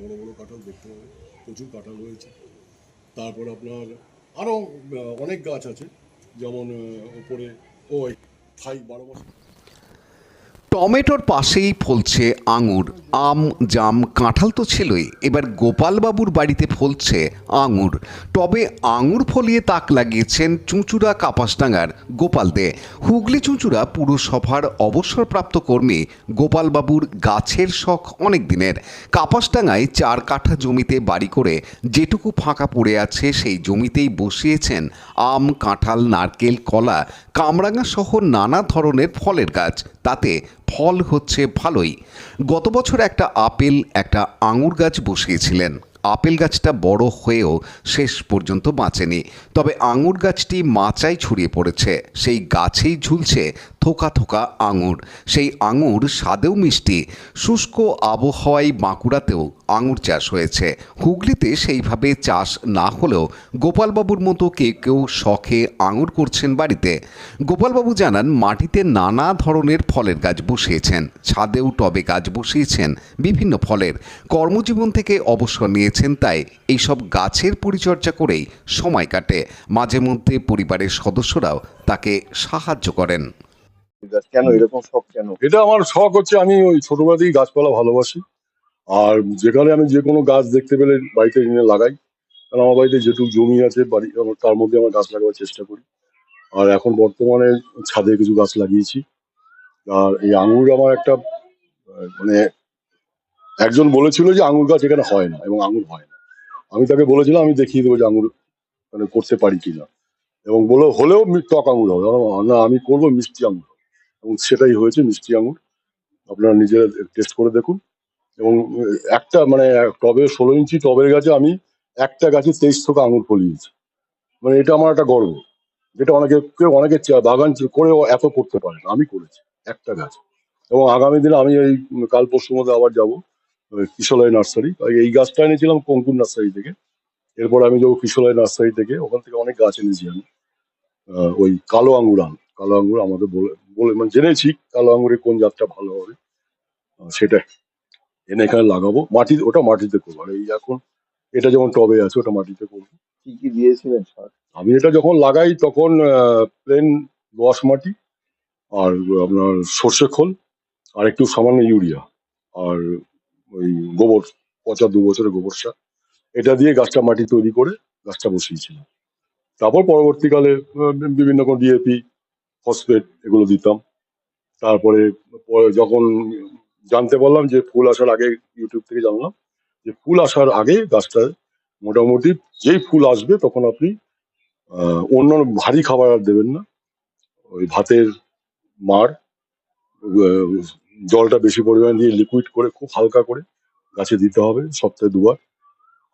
বড় বড় কাঁঠাল দেখতে পাবে, প্রচুর কাঁঠাল রয়েছে। তারপর আপনার আরও অনেক গাছ আছে, যেমন ওপরে ওই থাই বারো মাস টমেটোর পাশেই ফলছে আঙুর। আম, জাম, কাঁঠাল তো ছিলই। এবার গোপালবাবুর বাড়িতে ফলছে আঙুর। তবে আঙুর ফলিয়ে তাক লাগিয়েছেন চুঁচুড়া কাপাসডাঙ্গার গোপাল দে। হুগলি চুঁচুড়া পুরসভার অবসরপ্রাপ্ত কর্মী গোপালবাবুর গাছের শখ অনেক দিনের। কাপাসডাঙ্গায় চার কাঠা জমিতে বাড়ি করে যেটুকু ফাঁকা পড়ে আছে সেই জমিতেই বসিয়েছেন আম, কাঁঠাল, নারকেল, কলা, কামরাঙা সহ নানা ধরনের ফলের গাছ। তাতে ফল হচ্ছে ভালোই। গত বছর একটা আপেল, একটা আঙুর গাছ বসিয়েছিলেন। আপেল গাছটা বড় হয়েও শেষ পর্যন্ত বাঁচেনি। তবে আঙুর গাছটি মাচায় ছড়িয়ে পড়েছে। সেই গাছেই ঝুলছে থোকা থোকা আঙুর। সেই আঙুর স্বাদেও মিষ্টি। শুষ্ক আবহাওয়ায় বাঁকুড়াতেও আঙুর চাষ হয়েছে। হুগলিতে সেইভাবে চাষ না হলেও গোপালবাবুর মতো কে কেউ শখে আঙুর করছেন বাড়িতে। গোপালবাবু জানান, মাটিতে নানা ধরনের ফলের গাছ বসিয়েছেন। ছাদেও টবে গাছ বসিয়েছেন বিভিন্ন ফলের। কর্মজীবন থেকে অবসর নিয়েছেন তাই এইসব গাছের পরিচর্যা করেই সময় কাটে। মাঝে মধ্যে পরিবারের সদস্যরাও তাকে সাহায্য করেন। কেন? এরকম শখ কেন? এটা আমার শখ হচ্ছে আমি ওই ছোটবেলা থেকেই গাছপালা ভালোবাসি। আর যেখানে আমি যে কোনো গাছ দেখতে পেলে বাড়িতে এনে লাগাই। কারণ আমার বাড়িতে যেটুকু জমি আছে, বাড়ি তার মধ্যে আমার গাছ লাগাবার চেষ্টা করি। আর এখন বর্তমানে ছাদে কিছু গাছ লাগিয়েছি। আর এই আঙুর আমার একটা মানে একজন বলেছিল যে আঙুর গাছ এখানে হয় না, এবং আঙুর হয় না। আমি তাকে বলেছিলাম, আমি দেখিয়ে দেবো যে আঙুর মানে করতে পারি কিনা। এবং বলে হলেও টক আঙুর হবে। না, আমি করব মিষ্টি আঙুর। এবং সেটাই হয়েছে মিষ্টি আঙুর আপনারা নিজেরা টেস্ট করে দেখুন। এবং একটা মানে টবে ষোলো ইঞ্চি টবের গাছে আমি একটা গাছে তেইশ থেকে আঙুর ফলিয়েছি। মানে এটা আমার একটা গর্ব। যেটা অনেকে, কেউ অনেকে বাগান করেও এত করতে পারে না। আমি করেছি একটা গাছ। এবং আগামী দিনে আমি এই, কাল পরশুর মধ্যে আবার যাব কিশলয় নার্সারি। এই গাছটা এনেছিলাম কঙ্কুর নার্সারি থেকে। এরপর আমি যাব কিশলয় নার্সারি থেকে। ওখান থেকে অনেক গাছ এনেছি আমি। ওই কালো আঙুর আন কালো আঙ্গুর আমাকে বলে বলে মানে জেনেছি কালো আঙুরে কোন জাতটা ভালো হবে। সেটা এনে এখানে লাগাবো। মাটি ওটা মাটিতে করব। আর এই এখন এটা যেমন টবে আছে ওটা মাটিতে করব। কি কি দিয়েছিলেন সার আমি এটা যখন লাগাই তখন প্লেন দোআঁশ মাটি আর আপনার সর্ষে খোল আর একটু সামান্য ইউরিয়া আর ওই গোবর পচা দু বছরের গোবর সার। এটা দিয়ে গাছটা মাটি তৈরি করে গাছটা বসিয়েছিলাম। তারপর পরবর্তীকালে বিভিন্ন রকম ডিএপি ফসফেট এগুলো দিতাম। তারপরে পরে যখন জানতে পারলাম যে ফুল আসার আগে ইউটিউব থেকে জানলাম যে ফুল আসার আগে গাছটা মোটামুটি যেই ফুল আসবে তখন আপনি অন্য ভারী খাবার আর দেবেন না। ওই ভাতের মার জলটা বেশি পরিমাণ দিয়ে লিকুইড করে খুব হালকা করে গাছে দিতে হবে সপ্তাহে দুবার।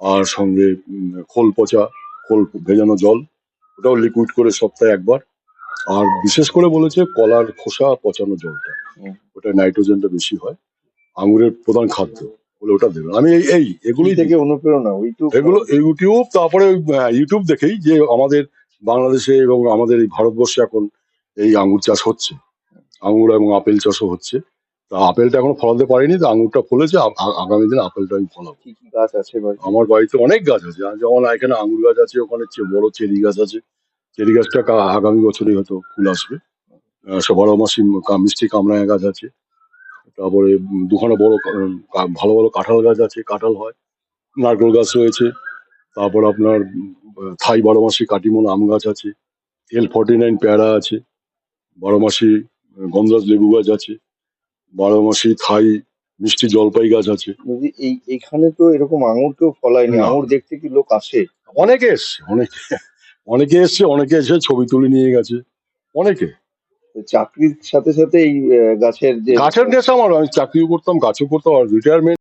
আর সঙ্গে খোল পচা, খোল ভেজানো জল, ওটাও লিকুইড করে সপ্তাহে একবার। আর বিশেষ করে বলেছে কলার খোসা পচানো জলটা। ওটা নাইট্রোজেনটা বেশি হয়। আঙুরের প্রধান খাদ্য বলে ওটা দেবেন আমি এই এই এগুলি এগুলোই থেকে অনুপ্রেরণা ইউটিউব এগুলো ইউটিউব তারপরে ইউটিউব দেখেই যে আমাদের বাংলাদেশে এবং আমাদের এই ভারতবর্ষে এখন এই আঙুর চাষ হচ্ছে। আঙুর এবং আপেল চাষও হচ্ছে। তা আপেলটা এখনও ফলাতে পারিনি তো আঙুরটা ফলেছে আগামী দিনে আপেলটা আমি ফলাবো। কি কি গাছ আছে? আমার বাড়িতে অনেক গাছ আছে। যেমন এখানে আঙুর গাছ আছে ওখানে বড় চেরি গাছ আছে। চেরি গাছটা কা- আগামী বছরই হয়তো ফুল আসবে। আহ, সব বারো মাসি মিষ্টি কামরাঙা গাছ আছে। তারপরে উম, দুখানা বড় কা- কা- ভালো ভালো কাঁঠাল গাছ আছে কাঁঠাল হয় নারকেল গাছ রয়েছে। তারপর আপনার উম, থাই বারো মাসি কাটিমন আম গাছ আছে এল ফর্টি নাইন পেয়ারা আছে বারো মাসি গন্ধরাজ লেবু গাছ আছে বারো মাসি থাই মিষ্টি জলপাই গাছ আছে। বলছি, এই এখানে তো এরকম আঙুর কেউ ফলায়নি না। আঙুর দেখতে কি লোক আসে? অনেক এসছে অনেকে। অনেকে এসছে অনেকে এসে ছবি তুলে নিয়ে গেছে। অনেকে। চাকরির সাথে সাথে এই গাছের যে গাছের নেশা আমার আমি চাকরিও করতাম গাছও করতাম আর রিটায়ারমেন্ট